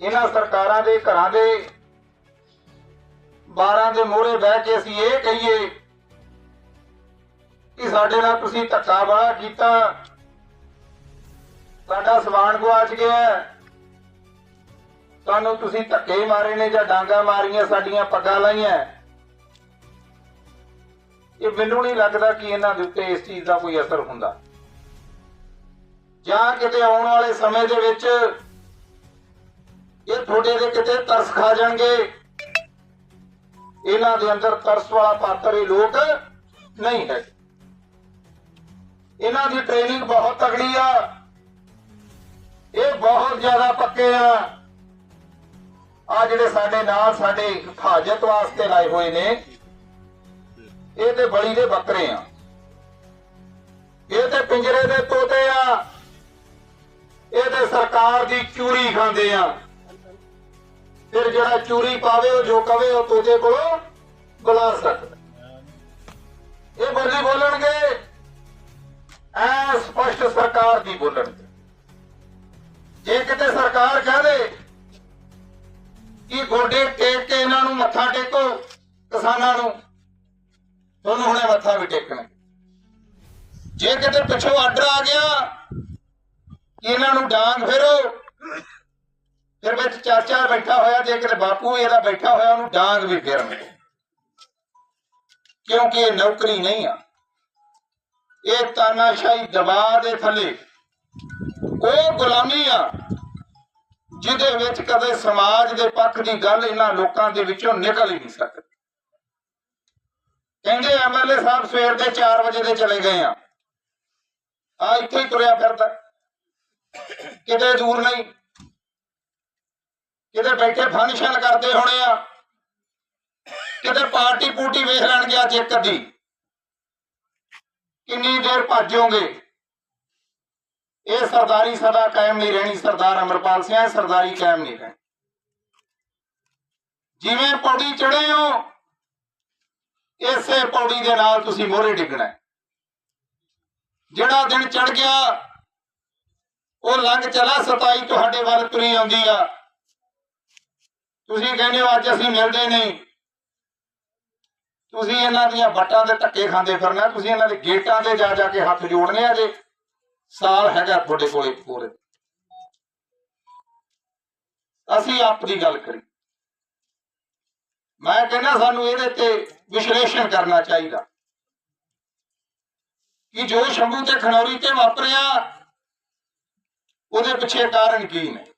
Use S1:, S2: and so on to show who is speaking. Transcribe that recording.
S1: ਇਹਨਾਂ ਸਰਕਾਰਾਂ ਦੇ ਘਰਾਂ ਦੇ 12 ਦੇ ਮੋਹਰੇ ਬਹਿ ਕੇ ਅਸੀਂ ਇਹ ਕਹੀਏ ਕਿ ਸਾਡੇ ਨਾਲ ਤੁਸੀਂ ਧੱਕਾ ਬੜਾ ਕੀਤਾ। ਸਾਡਾ ਸਮਾਨ ਗਵਾਚ ਗਿਆ। ਤੁਹਾਨੂੰ ਤੁਸੀਂ ਧੱਕੇ ਮਾਰੇ ਨੇ ਜਾਂ ਡਾਂਗਾ ਮਾਰੀਆਂ, ਸਾਡੀਆਂ ਪੱਗਾਂ ਲਾਈਆਂ। ਇਹ ਮੈਨੂੰ ਨਹੀਂ ਲੱਗਦਾ ਕਿ ਇਹਨਾਂ ਦੇ ਉੱਤੇ ਇਸ ਚੀਜ਼ ਦਾ ਕੋਈ ਅਸਰ ਹੁੰਦਾ। ਜਾਂ ਕਿਤੇ ਆਉਣ ਵਾਲੇ ਸਮੇਂ ਦੇ ਵਿੱਚ ਇਹ ਤੁਹਾਡੇ ਦੇ ਕਿਤੇ ਤਰਸ ਖਾ ਜਾਣਗੇ। ਇਹਨਾਂ ਦੇ ਅੰਦਰ ਤਰਸ ਵਾਲਾ ਪਾਤਰ ਇਹ ਲੋਕ ਨਹੀਂ ਹੈ। ਇਹਨਾਂ ਦੀ ਟ੍ਰੇਨਿੰਗ ਬਹੁਤ ਤਗੜੀ ਆ। ਇਹ ਬਹੁਤ ਜ਼ਿਆਦਾ ਪੱਕੇ ਆ। ਆ ਜਿਹੜੇ ਸਾਡੇ ਨਾਲ ਸਾਡੇ ਹਿਫਾਜ਼ਤ ਵਾਸਤੇ ਲਾਏ ਹੋਏ ਨੇ, ਇਹ ਤੇ ਬਲੀ ਦੇ ਬੱਕਰੇ ਆ। ਇਹ ਤੇ ਪਿੰਜਰੇ ਦੇ ਤੋਤੇ ਆ। ਇਹ ਤੇ ਸਰਕਾਰ ਦੀ ਚੂਰੀ ਖਾਂਦੇ ਆ। ਫਿਰ ਜਿਹੜਾ ਚੂਰੀ ਪਾਵੇ, ਉਹ ਜੋ ਕਵੇ, ਉਹ ਤੋਤੇ ਕੋਲੋਂ ਬੁਲਾ ਸਕਦਾ ਇਹ ਬੋਲੀ ਬੋਲਣਗੇ। ਐ ਸਪਸ਼ਟ ਸਰਕਾਰ ਦੀ ਬੋਲਣਗੇ। ਜੇ ਕਿਤੇ ਸਰਕਾਰ ਕਹਿ ਕਿ ਗੋਡੇ ਟੇਕ ਕੇ ਇਹਨਾਂ ਨੂੰ ਮੱਥਾ ਟੇਕੋ, ਕਿਸਾਨਾਂ ਨੂੰ, ਤੁਹਾਨੂੰ ਹੁਣੇ ਮੱਥਾ ਵੀ ਟੇਕਣਾ ਜੇ ਕਿਤੇ ਪਿੱਛੋਂ ਆਰਡਰ ਆ ਗਿਆ ਇਹਨਾਂ ਨੂੰ ਡਾਂਗ ਫੇਰੋ ਫਿਰ ਵਿੱਚ ਚਾਚਾ ਬੈਠਾ ਹੋਇਆ, ਜੇ ਕਿਤੇ ਬਾਪੂ ਇਹਦਾ ਬੈਠਾ ਹੋਇਆ, ਉਹਨੂੰ ਡਾਂਗ ਵੀ ਫੇਰਨਗੇ ਕਿਉਂਕਿ ਇਹ ਨੌਕਰੀ ਨਹੀਂ ਆ। ਇਹ ਤਾਨਾਸ਼ਾਹੀ ਦਬਾਅ ਦੇ ਥੱਲੇ ਉਹ ਗੁਲਾਮੀ ਆ, ਜਿਹਦੇ ਵਿੱਚ ਕਦੇ ਸਮਾਜ ਦੇ ਪੱਖ ਦੀ ਗੱਲ ਇਹਨਾਂ ਲੋਕਾਂ ਦੇ ਵਿੱਚੋਂ ਨਿਕਲ ਹੀ ਨਹੀਂ ਸਕਦੀ। ਕਹਿੰਦੇ ਐਮਐਲਏ ਸਾਹਿਬ ਸਵੇਰ ਦੇ 4 ਵਜੇ ਦੇ ਚਲੇ ਗਏ ਆ। ਆ ਇੱਥੇ ਹੀ ਤੁਰਿਆ ਫਿਰਦਾ। ਕਿਤੇ ਦੂਰ ਨਹੀਂ। ਕਿਤੇ ਬੈਠੇ ਫੰਕਸ਼ਨ ਕਰਦੇ ਹੋਣੇ ਆ, ਕਿਤੇ ਪਾਰਟੀ ਪੂਟੀ ਵੇਖ ਲੈਣਗੇ ਗਿਆ ਚੈੱਕ ਅੱਧੀ। ਕਿੰਨੀ ਦੇਰ ਭੱਜੋਗੇ? ਇਹ ਸਰਦਾਰੀ ਸਦਾ ਕਾਇਮ ਨਹੀਂ ਰਹਿਣੀ, ਸਰਦਾਰ ਅਮਰਪਾਲ ਸਿੰਘ, ਇਹ ਸਰਦਾਰੀ ਕਾਇਮ ਨਹੀਂ ਰਹਿਣੀ। ਜਿਵੇਂ ਪੌੜੀ ਚੜੇ ਹੋ, ਇਸੇ ਪੌੜੀ ਦੇ ਨਾਲ ਤੁਸੀਂ ਮੋਹਰੇ ਡਿੱਗਣਾ ਜਿਹੜਾ ਦਿਨ ਚੜ ਗਿਆ, ਉਹ ਲੰਘ ਚਲਾ 27 ਤੁਹਾਡੇ ਵੱਲ ਤੁਰੀ ਆਉਂਦੀ ਆ। ਤੁਸੀਂ ਕਹਿੰਦੇ ਹੋ ਅੱਜ ਅਸੀਂ ਮਿਲਦੇ ਨਹੀਂ। ਤੁਸੀਂ ਇਹਨਾਂ ਦੀਆਂ ਵੱਟਾਂ ਦੇ ਧੱਕੇ ਖਾਂਦੇ ਫਿਰਨਾ, ਤੁਸੀਂ ਇਹਨਾਂ ਦੇ ਗੇਟਾਂ ਤੇ ਜਾ ਜਾ ਕੇ ਹੱਥ ਜੋੜਨੇ ਆ ਜੇ। ਸਾਲ ਹੈਗਾ ਤੁਹਾਡੇ ਕੋਲੇ ਪੂਰੇ। ਅਸੀਂ ਆਪ ਦੀ ਗੱਲ ਕਰੀ। ਮੈਂ ਕਹਿੰਦਾ ਸਾਨੂੰ ਇਹਦੇ ਤੇ ਵਿਸ਼ਲੇਸ਼ਣ ਕਰਨਾ ਚਾਹੀਦਾ। ਕਿ ਜੋ ਸ਼ੰਭੂ ਤੇ ਖਨੌਰੀ ਤੇ ਵਾਪਰਿਆ, ਉਹਦੇ ਪਿੱਛੇ ਕਾਰਨ ਕੀ ਨੇ?